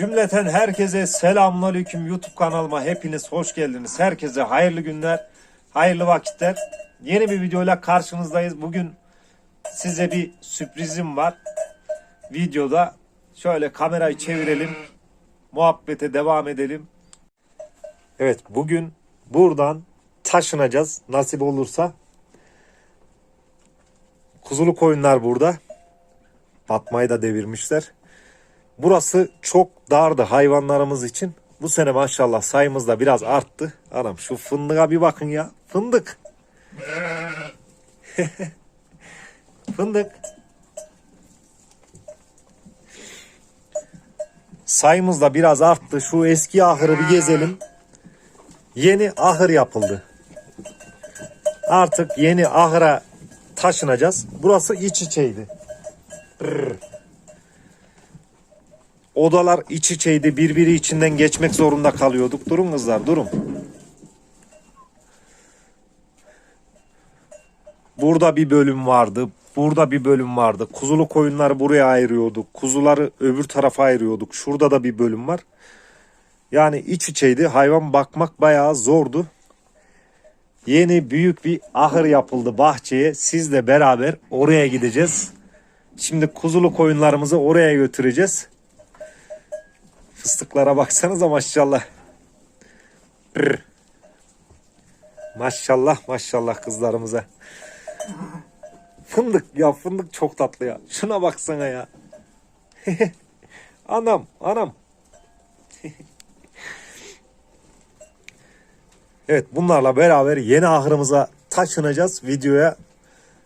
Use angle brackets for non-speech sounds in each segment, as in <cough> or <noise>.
Cümleten herkese selamünaleyküm YouTube kanalıma hepiniz hoş geldiniz. Herkese hayırlı günler, hayırlı vakitler. Yeni bir videoyla karşınızdayız. Bugün size bir sürprizim var. Videoda şöyle kamerayı çevirelim. Muhabbete devam edelim. Evet bugün buradan taşınacağız nasip olursa. Kuzulu koyunlar burada. Batmayı da devirmişler. Burası çok dardı hayvanlarımız için. Bu sene maşallah sayımız da biraz arttı. Anam şu fındığa bir bakın ya. Fındık. <laughs> Fındık. Sayımız da biraz arttı. Şu eski ahırı bir gezelim. Yeni ahır yapıldı. Artık yeni ahıra taşınacağız. Burası iç içeydi. Brrr. Odalar iç içeydi. Birbiri içinden geçmek zorunda kalıyorduk. Durun kızlar durun. Burada bir bölüm vardı. Burada bir bölüm vardı. Kuzulu koyunları buraya ayırıyorduk. Kuzuları öbür tarafa ayırıyorduk. Şurada da bir bölüm var. Yani iç içeydi. Hayvan bakmak bayağı zordu. Yeni büyük bir ahır yapıldı bahçeye. Sizle beraber oraya gideceğiz. Şimdi kuzulu koyunlarımızı oraya götüreceğiz. Fıstıklara baksanıza maşallah. Brr. Maşallah maşallah kızlarımıza. Fındık ya fındık çok tatlı ya. Şuna baksana ya. <laughs> anam anam. <laughs> evet bunlarla beraber yeni ahırımıza taşınacağız. Videoya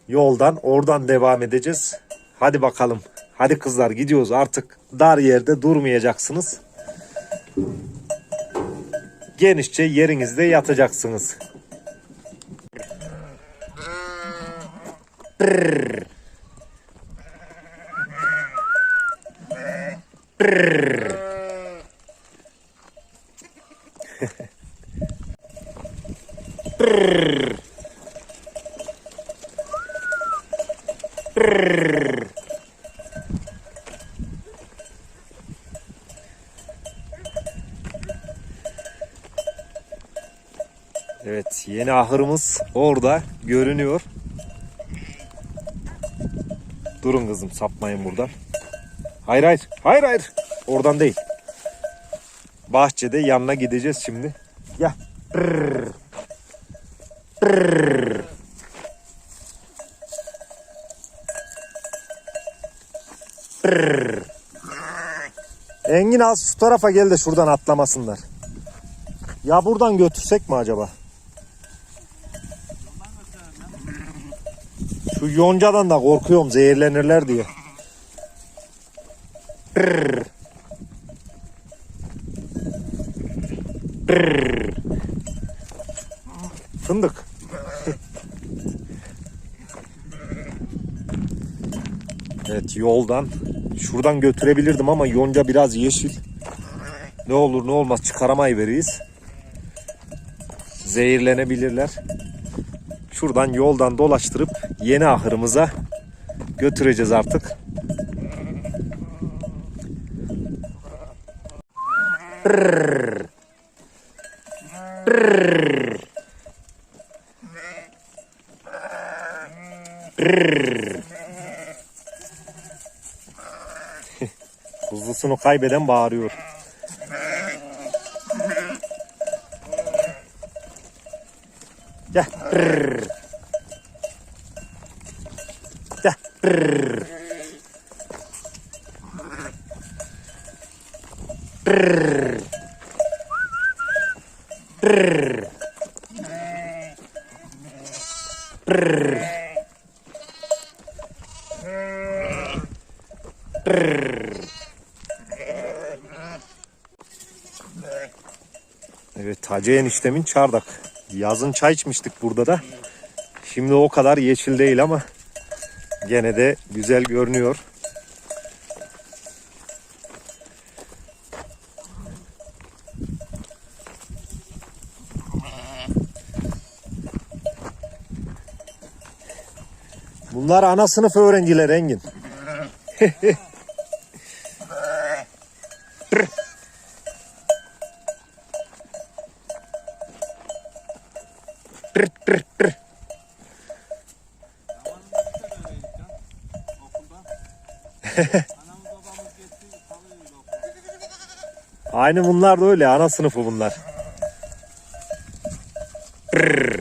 yoldan oradan devam edeceğiz. Hadi bakalım. Hadi kızlar gidiyoruz artık dar yerde durmayacaksınız. Genişçe yerinizde yatacaksınız. Brrr. Brrr. Brrr. Brrr. Evet yeni ahırımız orada görünüyor. Durun kızım sapmayın buradan. Hayır hayır hayır hayır oradan değil. Bahçede yanına gideceğiz şimdi. Brrr. Engin az şu tarafa gel de şuradan atlamasınlar. Ya buradan götürsek mi acaba? Şu yoncadan da korkuyorum zehirlenirler diye. Brrr. Brrr. Fındık. evet yoldan şuradan götürebilirdim ama yonca biraz yeşil. Ne olur ne olmaz çıkaramayı veririz. Zehirlenebilirler. Şuradan yoldan dolaştırıp yeni ahırımıza götüreceğiz artık. <laughs> Brrr. Kaybeden bağırıyor. Gel. Brrr. Hacı eniştemin çardak. Yazın çay içmiştik burada da. Şimdi o kadar yeşil değil ama gene de güzel görünüyor. Bunlar ana sınıf öğrenciler Engin. <laughs> <laughs> Pır pır pır. Aynı bunlar da öyle. Ana sınıfı bunlar. Pırr.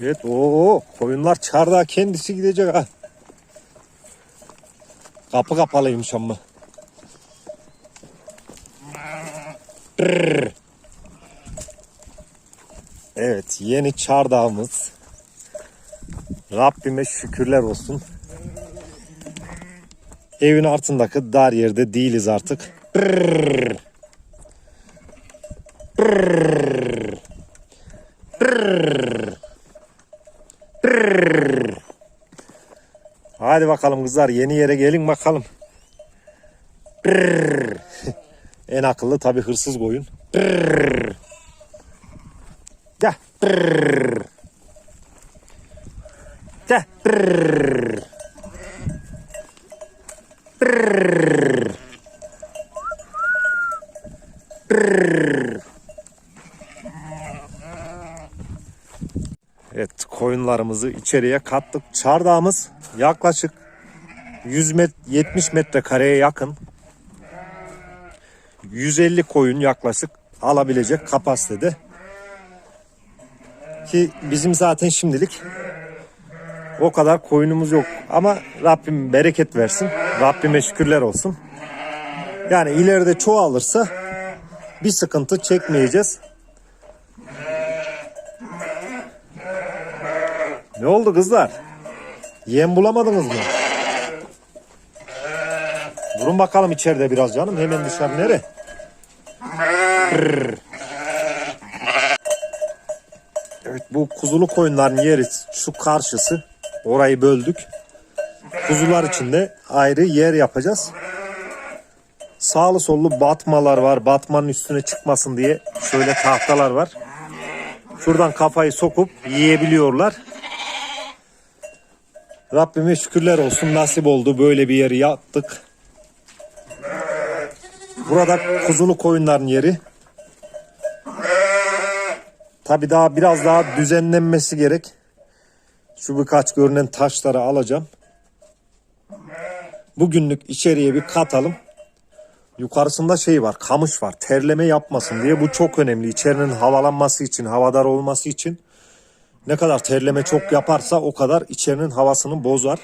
Evet o koyunlar çardağa kendisi gidecek ha. Kapı kapalıymış ama. Pırr. Evet yeni çardağımız. Rabbime şükürler olsun. Evin altındaki dar yerde değiliz artık. Pırr. Pırr. Pırr. Pırr. Hadi bakalım kızlar yeni yere gelin bakalım. Pırr. <laughs> en akıllı tabi hırsız koyun. Pırr. Evet koyunlarımızı içeriye kattık. Çardağımız yaklaşık 100 met 70 metrekareye yakın. 150 koyun yaklaşık alabilecek kapasitede. Ki bizim zaten şimdilik o kadar koyunumuz yok. Ama Rabbim bereket versin. Rabbime şükürler olsun. Yani ileride çoğalırsa bir sıkıntı çekmeyeceğiz. Ne oldu kızlar? Yem bulamadınız mı? Durun bakalım içeride biraz canım. Hemen dışarı nere? Evet bu kuzulu koyunların yeri şu karşısı. Orayı böldük. Kuzular için de ayrı yer yapacağız. Sağlı sollu batmalar var. Batmanın üstüne çıkmasın diye şöyle tahtalar var. Şuradan kafayı sokup yiyebiliyorlar. Rabbime şükürler olsun nasip oldu. Böyle bir yeri yaptık. Burada kuzulu koyunların yeri. Tabi daha biraz daha düzenlenmesi gerek. Şu birkaç görünen taşları alacağım. Bugünlük içeriye bir katalım. Yukarısında şey var, kamış var. Terleme yapmasın diye bu çok önemli. İçerinin havalanması için, havadar olması için. Ne kadar terleme çok yaparsa o kadar içerinin havasını bozar.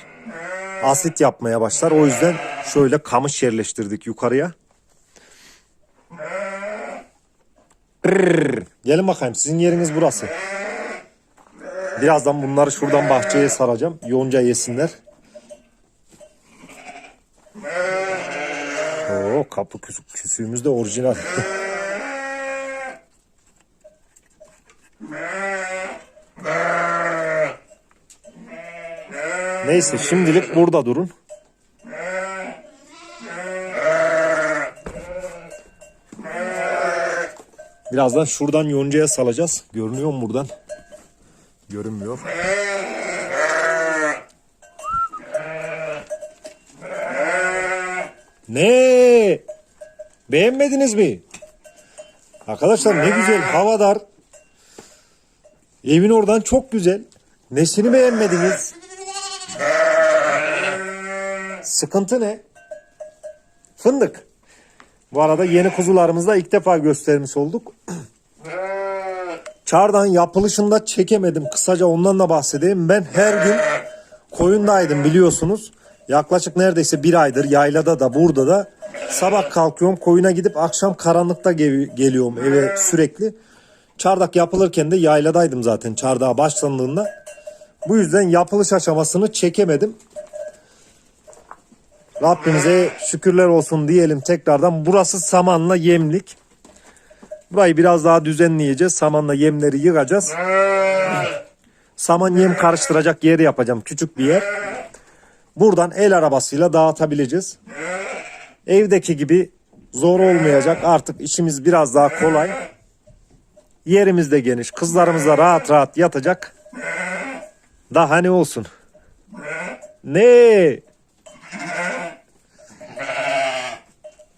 Asit yapmaya başlar. O yüzden şöyle kamış yerleştirdik yukarıya. Brrr. Gelin bakayım sizin yeriniz burası. Birazdan bunları şuradan bahçeye saracağım. Yonca yesinler. Oo, kapı küs küsüğümüz de orijinal. <laughs> Neyse şimdilik burada durun. Birazdan şuradan yoncaya salacağız. Görünüyor mu buradan? Görünmüyor. Ne? Beğenmediniz mi? Arkadaşlar ne güzel havadar. Evin oradan çok güzel. Nesini beğenmediniz? Sıkıntı ne? Fındık. Bu arada yeni kuzularımızı da ilk defa göstermiş olduk. Çardan yapılışında çekemedim. Kısaca ondan da bahsedeyim. Ben her gün koyundaydım biliyorsunuz. Yaklaşık neredeyse bir aydır yaylada da burada da sabah kalkıyorum koyuna gidip akşam karanlıkta gel- geliyorum eve sürekli. Çardak yapılırken de yayladaydım zaten çardağa başlandığında. Bu yüzden yapılış aşamasını çekemedim. Rabbimize şükürler olsun diyelim tekrardan. Burası samanla yemlik. Burayı biraz daha düzenleyeceğiz. Samanla yemleri yığacağız. Saman yem karıştıracak yer yapacağım. Küçük bir yer. Buradan el arabasıyla dağıtabileceğiz. Evdeki gibi zor olmayacak. Artık işimiz biraz daha kolay. Yerimiz de geniş. Kızlarımız da rahat rahat yatacak. Daha ne olsun? Ne?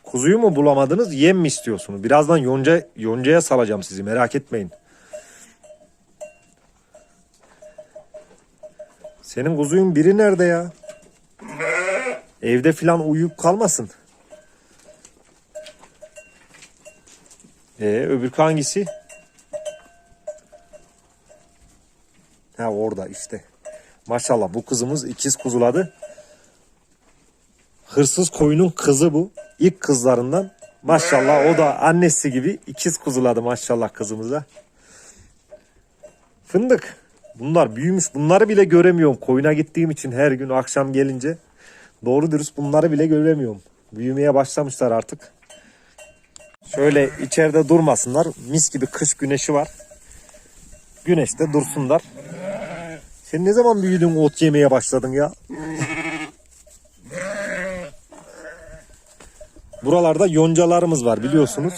Kuzuyu mu bulamadınız yem mi istiyorsunuz? Birazdan yonca, yoncaya salacağım sizi merak etmeyin. Senin kuzuyun biri nerede ya? Evde filan uyuyup kalmasın. Ee, öbür hangisi? Ha orada işte. Maşallah bu kızımız ikiz kuzuladı. Hırsız koyunun kızı bu. İlk kızlarından. Maşallah o da annesi gibi ikiz kuzuladı maşallah kızımıza. Fındık. Bunlar büyümüş. Bunları bile göremiyorum. Koyuna gittiğim için her gün akşam gelince. Doğru dürüst bunları bile göremiyorum. Büyümeye başlamışlar artık. Şöyle içeride durmasınlar. Mis gibi kış güneşi var. Güneşte dursunlar. Sen ne zaman büyüdün ot yemeye başladın ya? Buralarda yoncalarımız var biliyorsunuz.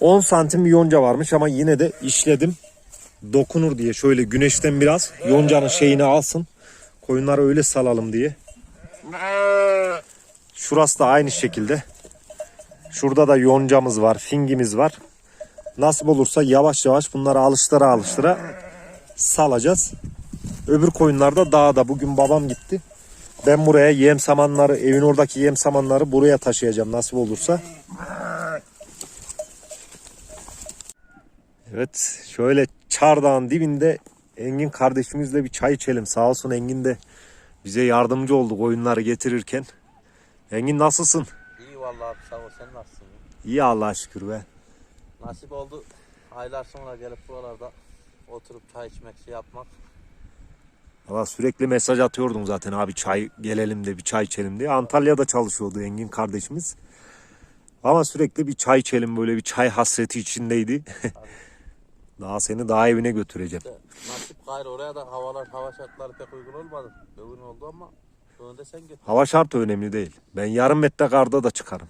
10 santim yonca varmış ama yine de işledim. Dokunur diye şöyle güneşten biraz yoncanın şeyini alsın. Koyunları öyle salalım diye. Şurası da aynı şekilde. Şurada da yoncamız var, fingimiz var. Nasip olursa yavaş yavaş bunları alıştıra alıştıra salacağız. Öbür koyunlarda dağda. Bugün babam gitti. Ben buraya yem samanları, evin oradaki yem samanları buraya taşıyacağım nasip olursa. Evet, şöyle çardağın dibinde Engin kardeşimizle bir çay içelim. Sağ olsun Engin de bize yardımcı oldu koyunları getirirken. Engin nasılsın? İyi vallahi abi sağ ol sen nasılsın? İyi Allah'a şükür be. Nasip oldu aylar sonra gelip buralarda oturup çay içmek şey yapmak. Valla sürekli mesaj atıyordum zaten abi çay gelelim de bir çay içelim diye. Antalya'da çalışıyordu Engin kardeşimiz. Ama sürekli bir çay içelim böyle bir çay hasreti içindeydi. <laughs> daha seni daha evine götüreceğim. İşte nasip gayrı oraya da havalar hava şartları pek uygun olmadı. Uygun oldu ama önde sen git. Hava şartı önemli değil. Ben yarım metre karda da çıkarım.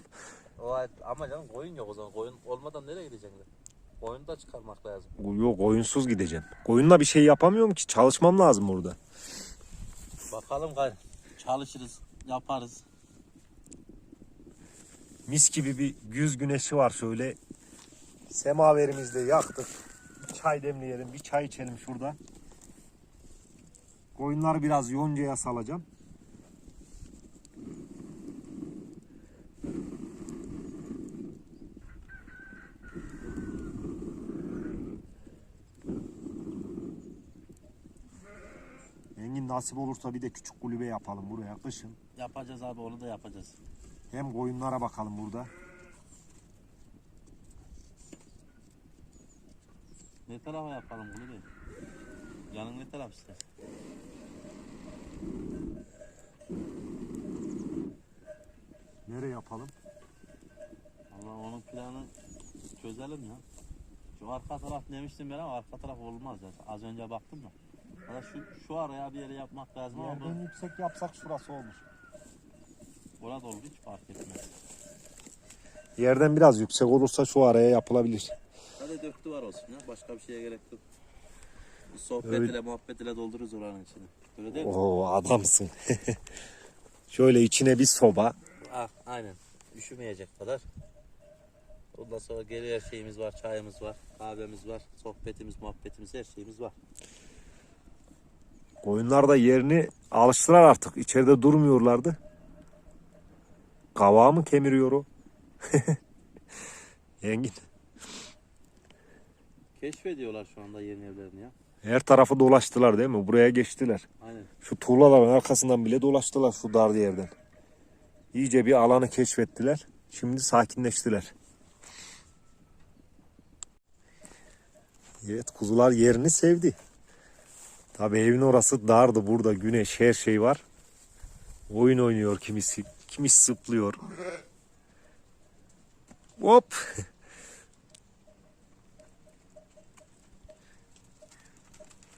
O ama canım koyun yok o zaman. Koyun olmadan nereye gideceksin? Koyunu da çıkarmak lazım. Yok oyunsuz gideceğim. Koyunla bir şey yapamıyorum ki. Çalışmam lazım burada. Bakalım gayrı. Çalışırız, yaparız. Mis gibi bir güz güneşi var şöyle. Semaverimizde yaktık. Çay demleyelim, bir çay içelim şurada. Koyunları biraz yoncaya salacağım. Engin nasip olursa bir de küçük kulübe yapalım buraya kışın. Yapacağız abi onu da yapacağız. Hem koyunlara bakalım burada. Ne tarafa yapalım bunu değil. Yanın ne taraf işte. Nereye yapalım? Allah onun planı çözelim ya. Şu arka taraf demiştim ben ama arka taraf olmaz ya. Az önce baktım da. Valla şu, şu araya bir yere yapmak lazım ama Yerden yüksek yapsak şurası olur. bu orada olur hiç fark etmez. Yerden biraz yüksek olursa şu araya yapılabilir. Hadi dört duvar olsun ya. Başka bir şeye gerek yok. Bir Sohbet Öyle- ile muhabbet ile doldururuz oranın içini. Öyle değil mi? Oo adamsın. <laughs> Şöyle içine bir soba. Ah, aynen. Üşümeyecek kadar. Ondan sonra geri her şeyimiz var. Çayımız var. Kahvemiz var. Sohbetimiz, muhabbetimiz her şeyimiz var. Koyunlar da yerini alıştırar artık. İçeride durmuyorlardı. Kavağı mı kemiriyor o? <laughs> Engin. Keşfediyorlar şu anda yeni evlerini ya. Her tarafı dolaştılar değil mi? Buraya geçtiler. Aynen. Şu tuğlaların arkasından bile dolaştılar şu dar yerden. İyice bir alanı keşfettiler. Şimdi sakinleştiler. Evet kuzular yerini sevdi. Tabi evin orası dardı. Burada güneş her şey var. Oyun oynuyor kimisi. Kimisi zıplıyor. Hop.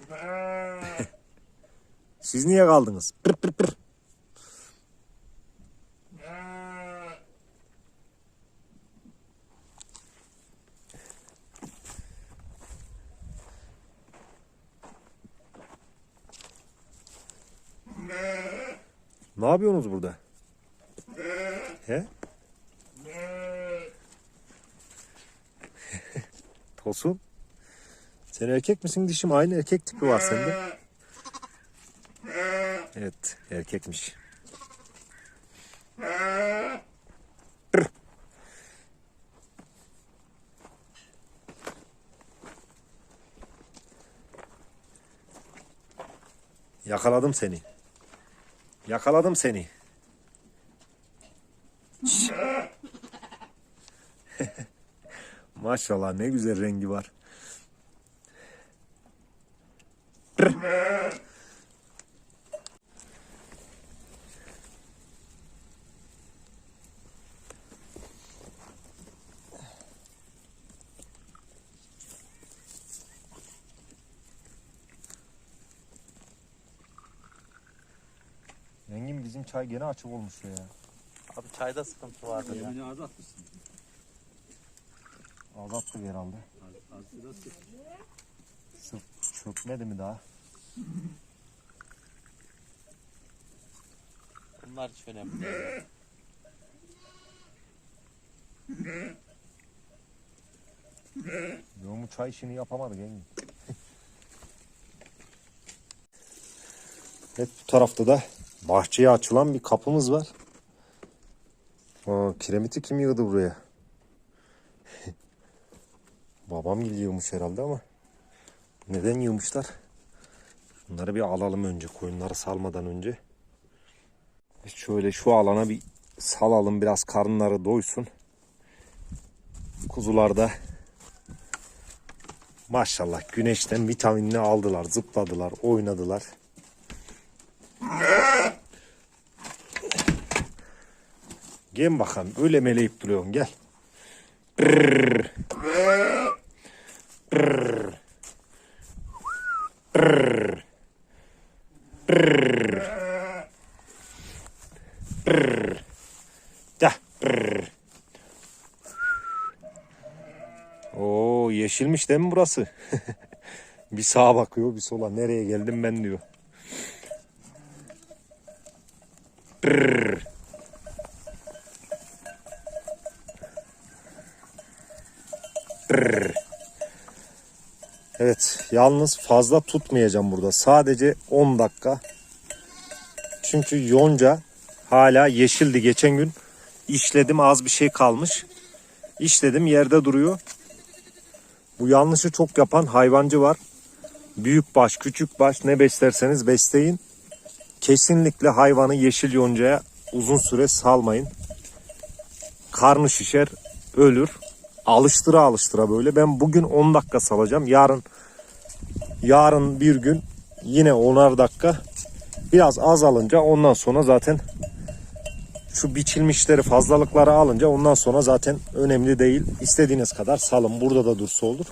<laughs> Siz niye kaldınız? Pır pır pır. Yapıyorsunuz burada? He? <laughs> Tosun. Sen erkek misin dişim? Aynı erkek tipi var sende. Evet erkekmiş. Yakaladım seni. Yakaladım seni. Maşallah ne güzel rengi var. Rengin bizim çay gene açık olmuş ya. Abi çayda sıkıntı vardı ya. Yemini az atmışsın. Azalttık herhalde. Az, az da sık. Sırf çökmedi mi daha? Bunlar hiç önemli değil. Yoğumu çay işini yapamadık Engin. <laughs> evet bu tarafta da bahçeye açılan bir kapımız var. Aa, kiremiti kim yığdı buraya? <laughs> Babam gibi yığmış herhalde ama neden yığmışlar? Bunları bir alalım önce koyunları salmadan önce. Şöyle şu alana bir salalım biraz karınları doysun. Kuzular da Maşallah güneşten vitaminini aldılar, zıpladılar, oynadılar. <laughs> Gel bakalım, öyle meleyip duruyorsun gel. Brrr. Brrr. Brrr. Brrr. Brrr. Dah, brrr. Oo yeşilmiş değil mi burası? <laughs> bir sağa bakıyor bir sola. Nereye geldim ben diyor. Brrr. Evet yalnız fazla tutmayacağım burada. Sadece 10 dakika. Çünkü yonca hala yeşildi geçen gün. işledim az bir şey kalmış. İşledim yerde duruyor. Bu yanlışı çok yapan hayvancı var. Büyük baş, küçük baş ne beslerseniz besleyin. Kesinlikle hayvanı yeşil yoncaya uzun süre salmayın. Karnı şişer, ölür. Alıştıra alıştıra böyle. Ben bugün 10 dakika salacağım. Yarın yarın bir gün yine 10'ar dakika. Biraz azalınca ondan sonra zaten şu biçilmişleri fazlalıkları alınca ondan sonra zaten önemli değil. İstediğiniz kadar salın. Burada da dursa olur.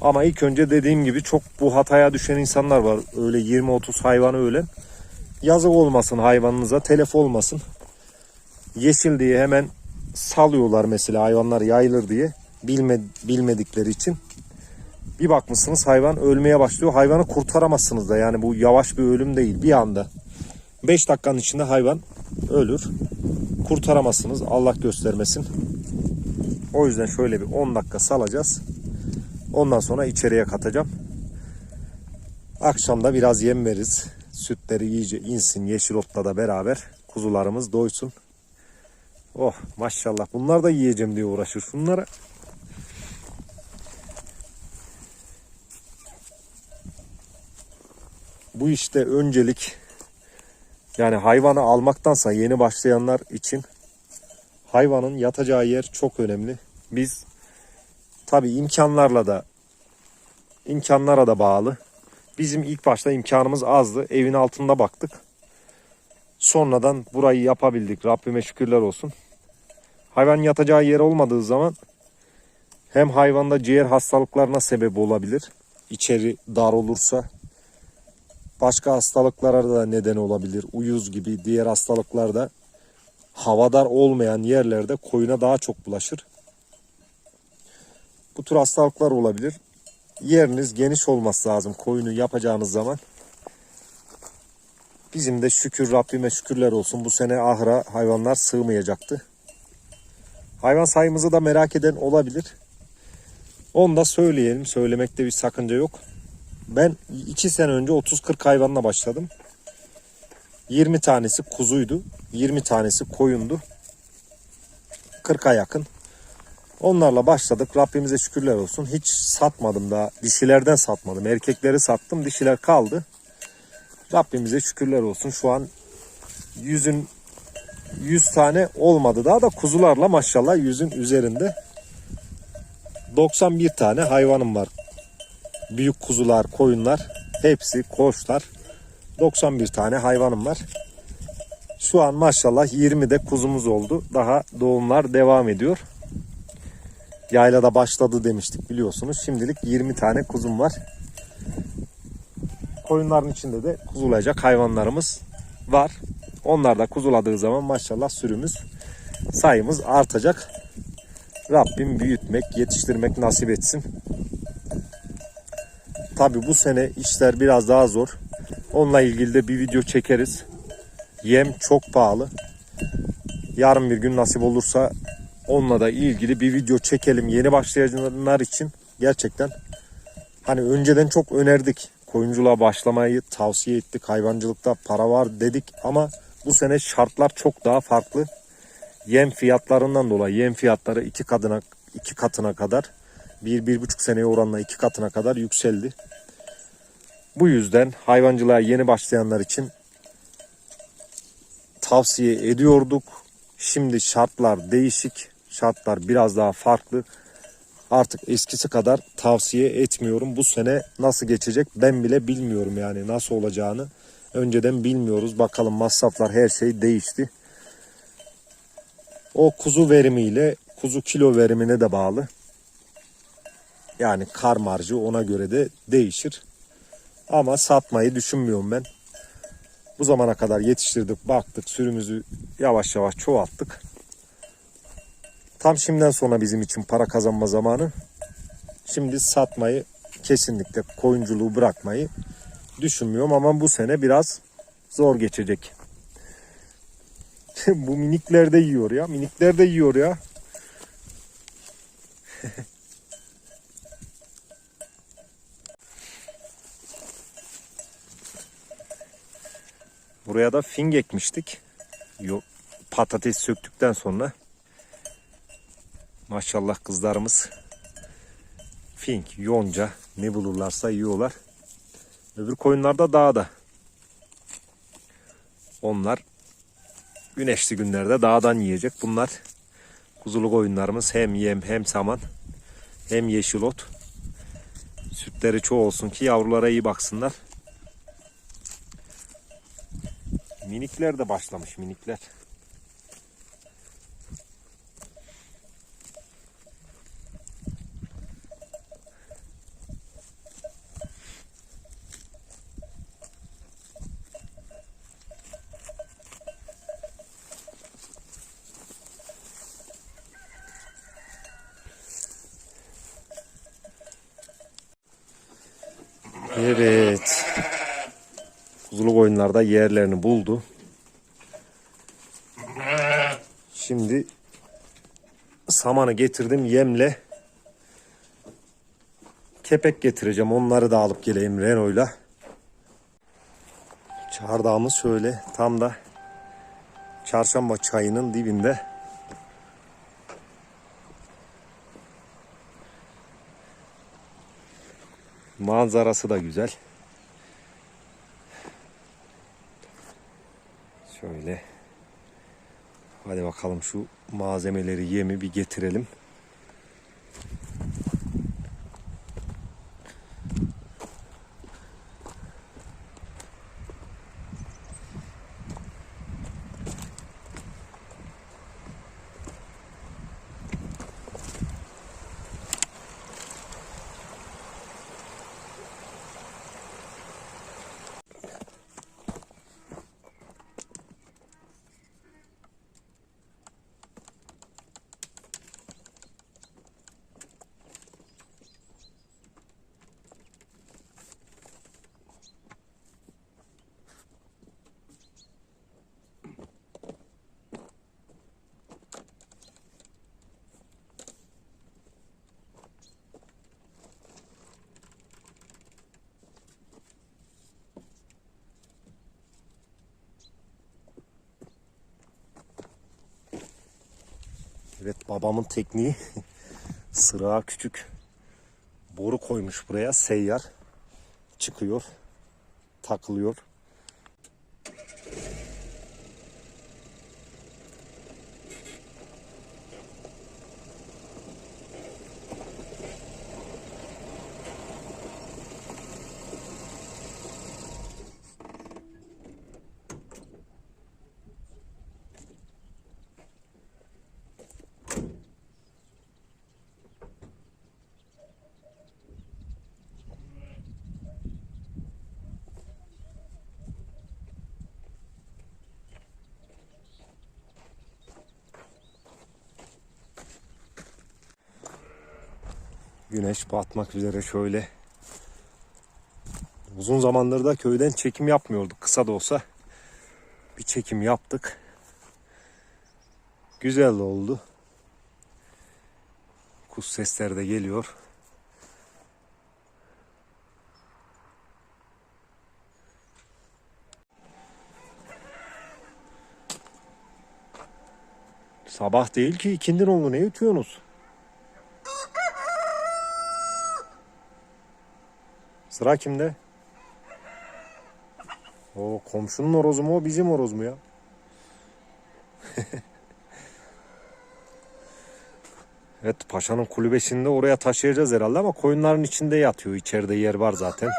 Ama ilk önce dediğim gibi çok bu hataya düşen insanlar var. Öyle 20-30 hayvanı ölen. Yazık olmasın hayvanınıza, telef olmasın. Yeşil diye hemen salıyorlar mesela hayvanlar yayılır diye. Bilme, bilmedikleri için. Bir bakmışsınız hayvan ölmeye başlıyor. Hayvanı kurtaramazsınız da yani bu yavaş bir ölüm değil. Bir anda 5 dakikanın içinde hayvan ölür. Kurtaramazsınız. Allah göstermesin. O yüzden şöyle bir 10 dakika salacağız. Ondan sonra içeriye katacağım. Akşam da biraz yem veririz. Sütleri iyice insin yeşil otla da beraber. Kuzularımız doysun. Oh maşallah. Bunlar da yiyeceğim diye uğraşır. Şunlara bu işte öncelik yani hayvanı almaktansa yeni başlayanlar için hayvanın yatacağı yer çok önemli. Biz tabi imkanlarla da imkanlara da bağlı. Bizim ilk başta imkanımız azdı. Evin altında baktık. Sonradan burayı yapabildik. Rabbime şükürler olsun. Hayvan yatacağı yer olmadığı zaman hem hayvanda ciğer hastalıklarına sebep olabilir. İçeri dar olursa başka hastalıklara da neden olabilir. Uyuz gibi diğer hastalıklar da havadar olmayan yerlerde koyuna daha çok bulaşır. Bu tür hastalıklar olabilir. Yeriniz geniş olması lazım koyunu yapacağınız zaman. Bizim de şükür Rabbime şükürler olsun bu sene ahıra hayvanlar sığmayacaktı. Hayvan sayımızı da merak eden olabilir. Onu da söyleyelim. Söylemekte bir sakınca yok. Ben 2 sene önce 30-40 hayvanla başladım. 20 tanesi kuzuydu. 20 tanesi koyundu. 40'a yakın. Onlarla başladık. Rabbimize şükürler olsun. Hiç satmadım daha. Dişilerden satmadım. Erkekleri sattım. Dişiler kaldı. Rabbimize şükürler olsun. Şu an yüzün 100 tane olmadı. Daha da kuzularla maşallah yüzün üzerinde 91 tane hayvanım var. Büyük kuzular, koyunlar, hepsi koçlar. 91 tane hayvanım var. Şu an maşallah 20 de kuzumuz oldu. Daha doğumlar devam ediyor. Yaylada başladı demiştik biliyorsunuz. Şimdilik 20 tane kuzum var. Koyunların içinde de kuzulayacak hayvanlarımız var. Onlar da kuzuladığı zaman maşallah sürümüz sayımız artacak. Rabbim büyütmek, yetiştirmek nasip etsin. Tabi bu sene işler biraz daha zor. Onunla ilgili de bir video çekeriz. Yem çok pahalı. Yarın bir gün nasip olursa onunla da ilgili bir video çekelim. Yeni başlayanlar için gerçekten hani önceden çok önerdik. Koyunculuğa başlamayı tavsiye ettik. Hayvancılıkta para var dedik ama bu sene şartlar çok daha farklı. Yem fiyatlarından dolayı yem fiyatları iki katına iki katına kadar bir bir buçuk seneye oranla iki katına kadar yükseldi. Bu yüzden hayvancılığa yeni başlayanlar için tavsiye ediyorduk. Şimdi şartlar değişik. Şartlar biraz daha farklı. Artık eskisi kadar tavsiye etmiyorum. Bu sene nasıl geçecek ben bile bilmiyorum yani nasıl olacağını. Önceden bilmiyoruz. Bakalım masraflar her şey değişti. O kuzu verimiyle kuzu kilo verimine de bağlı. Yani kar marjı ona göre de değişir. Ama satmayı düşünmüyorum ben. Bu zamana kadar yetiştirdik, baktık, sürümüzü yavaş yavaş çoğalttık. Tam şimdiden sonra bizim için para kazanma zamanı. Şimdi satmayı kesinlikle koyunculuğu bırakmayı düşünmüyorum ama bu sene biraz zor geçecek. <laughs> bu minikler de yiyor ya. Minikler de yiyor ya. Buraya da fing ekmiştik. Patates söktükten sonra. Maşallah kızlarımız fink, yonca ne bulurlarsa yiyorlar. Öbür koyunlar da dağda. Onlar güneşli günlerde dağdan yiyecek. Bunlar kuzulu koyunlarımız hem yem hem saman hem yeşil ot. Sütleri çoğu olsun ki yavrulara iyi baksınlar. Minikler de başlamış minikler. Evet. Kuzulu koyunlarda yerlerini buldu. Şimdi samanı getirdim yemle. Kepek getireceğim. Onları da alıp geleyim Renault'la. Çardağımız şöyle tam da çarşamba çayının dibinde. Manzarası da güzel. Şöyle. Hadi bakalım şu malzemeleri yemi bir getirelim. Evet babamın tekniği. <laughs> Sıra küçük. Boru koymuş buraya. Seyyar. Çıkıyor. Takılıyor. Güneş batmak üzere şöyle. Uzun zamandır da köyden çekim yapmıyorduk kısa da olsa. Bir çekim yaptık. Güzel oldu. Kuş sesleri de geliyor. Sabah değil ki ikindin oldu ne yutuyorsunuz? Sıra kimde? O komşunun horozu mu o bizim horoz mu ya? <laughs> evet paşanın kulübesini de oraya taşıyacağız herhalde ama koyunların içinde yatıyor. İçeride yer var zaten.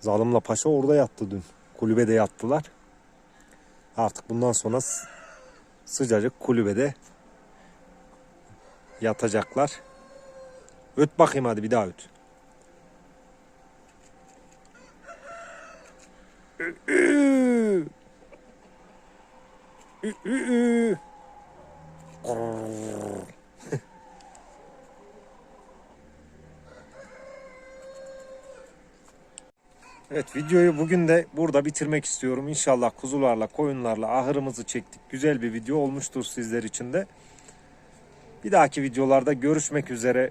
Zalımla paşa orada yattı dün. Kulübede yattılar. Artık bundan sonra sıcacık kulübede yatacaklar. Öt bakayım hadi bir daha öt. Evet videoyu bugün de burada bitirmek istiyorum. İnşallah kuzularla koyunlarla ahırımızı çektik. Güzel bir video olmuştur sizler için de. Bir dahaki videolarda görüşmek üzere.